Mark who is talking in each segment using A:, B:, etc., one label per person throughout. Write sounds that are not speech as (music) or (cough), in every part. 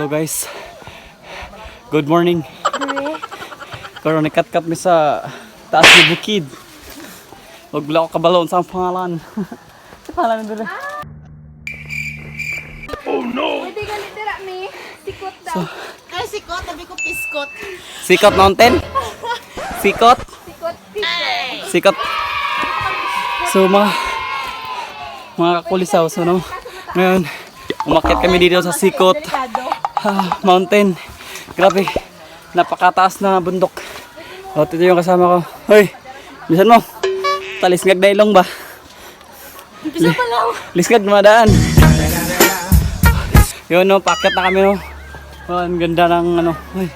A: Hello guys. Good morning. Pero nakat-kat mi sa taas ng bukid. Huwag lang ako kabalon sa pangalan. sa pangalan nila.
B: Pwede ka litira mi. Sikot daw.
C: Ay, sikot. Sabi ko piskot.
A: Sikot Mountain. Sikot.
B: Sikot picture.
A: Sikot. So mga mga kakulisaw, so no. Ngayon, umakyat kami dito sa Sikot ah, Mountain. Grabe. Napakataas na bundok. O, ito yung kasama ko. Hoy, bisan mo. Talisngag na ilong ba?
C: Umpisa pa lang.
A: Lisgad, dumadaan. Yun, no, pakyat na kami, no. Oh, ang ganda ng, ano, ay.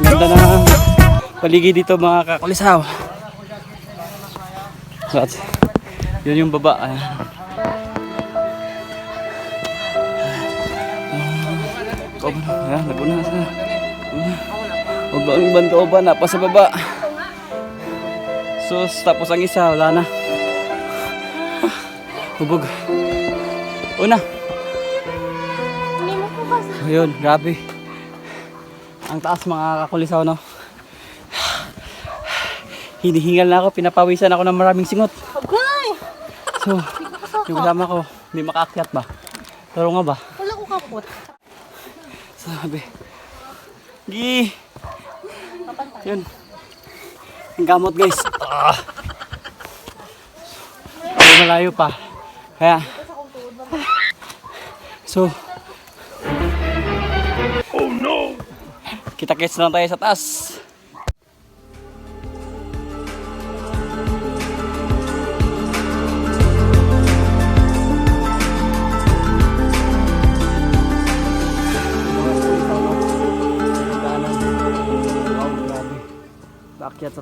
A: Ang ganda ng paligid dito, mga kakulisaw. So, yun yung baba. Ayan. Kauban, ayan, naguna na sila. Huwag ba ang ibang kauban, napa sa baba. Sus, tapos ang isa, wala na. Hubog. Una. Ayun, grabe. Ang taas mga kakulisaw, no? Hinihingal na ako, pinapawisan ako ng maraming singot.
C: Agay!
A: So, yung kasama ko, hindi makaakyat ba? Pero nga ba?
C: Wala ko kapot.
A: Sabi. Gi! Yun. Ang gamot guys. Ah. Pero malayo pa. Kaya. So. Oh no! Kita-kits lang tayo sa taas.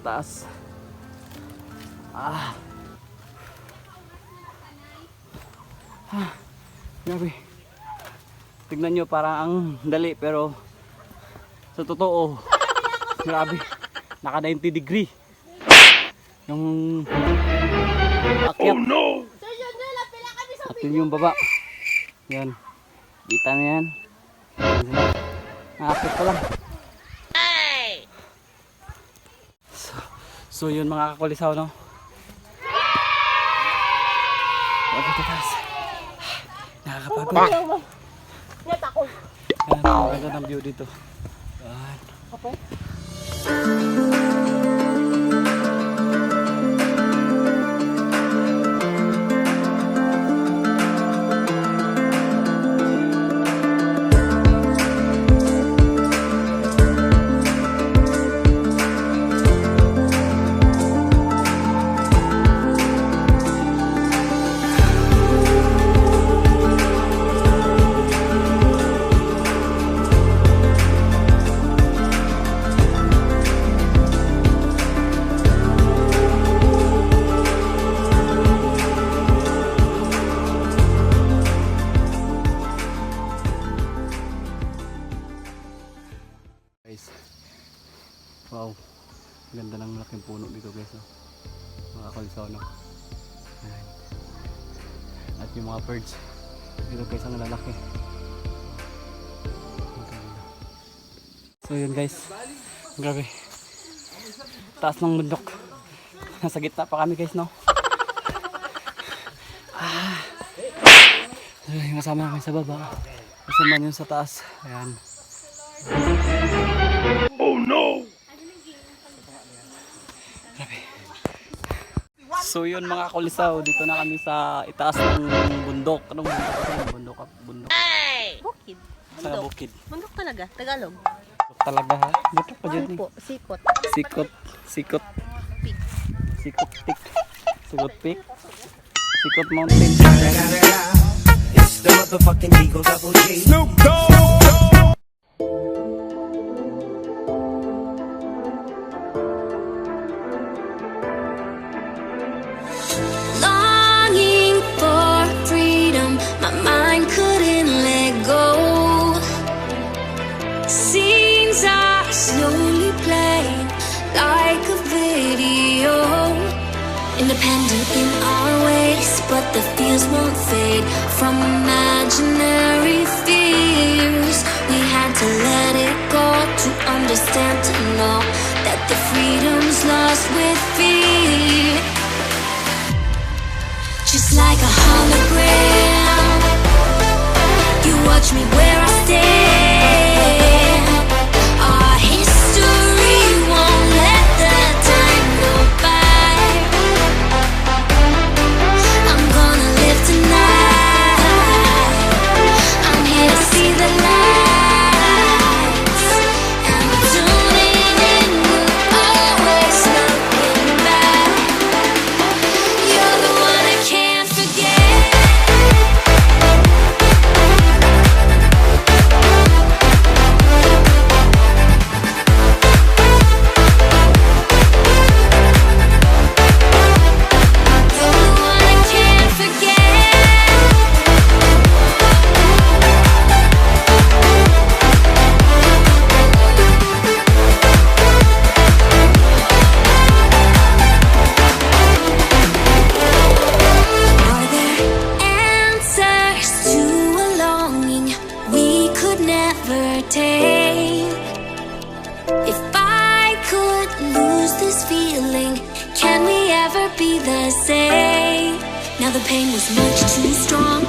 A: Taas. Ah. Ah. Grabe. Tignan nyo parang ang dali pero sa totoo grabe naka 90 degree yung akyat
C: kami sa
A: at yun yung baba yan kita na yan. Nakakit pa lang so, so yun mga kakulisaw no Wag ito taas Nakakapagod
C: Net ako.
A: Ayan, ang ganda ng view dito Ayan.
C: Okay.
A: Yung mga birds. Dito guys ang lalaki so yun guys. Grabe. Taas ng bundok. (laughs) Nasa gitna pa kami guys no? (laughs) Ah. Yung kasama namin sa baba. Kasama yun sa taas. Ayan So yun mga kulisaw, dito na kami sa itaas ng bundok. Anong bundok ito? Bundok, bundok.
C: Bukid.
A: Sa
C: Bundok.
A: bukid.
C: Bundok talaga. Tagalog.
A: Bundok talaga ha. Bundok pa dyan eh.
C: Po, sikot.
A: Sikot, sikot,
C: Peak.
A: sikot peak. Sikot peak. Sikot mountain.
D: It's the motherfucking Eagle Double G.
E: longing Independent in our ways, but the fears won't fade from imaginary fears. We had to let it go to understand, to know that the freedom's lost with fear. Just like a hologram, If I could lose this feeling, can we ever be the same? Now the pain was much too strong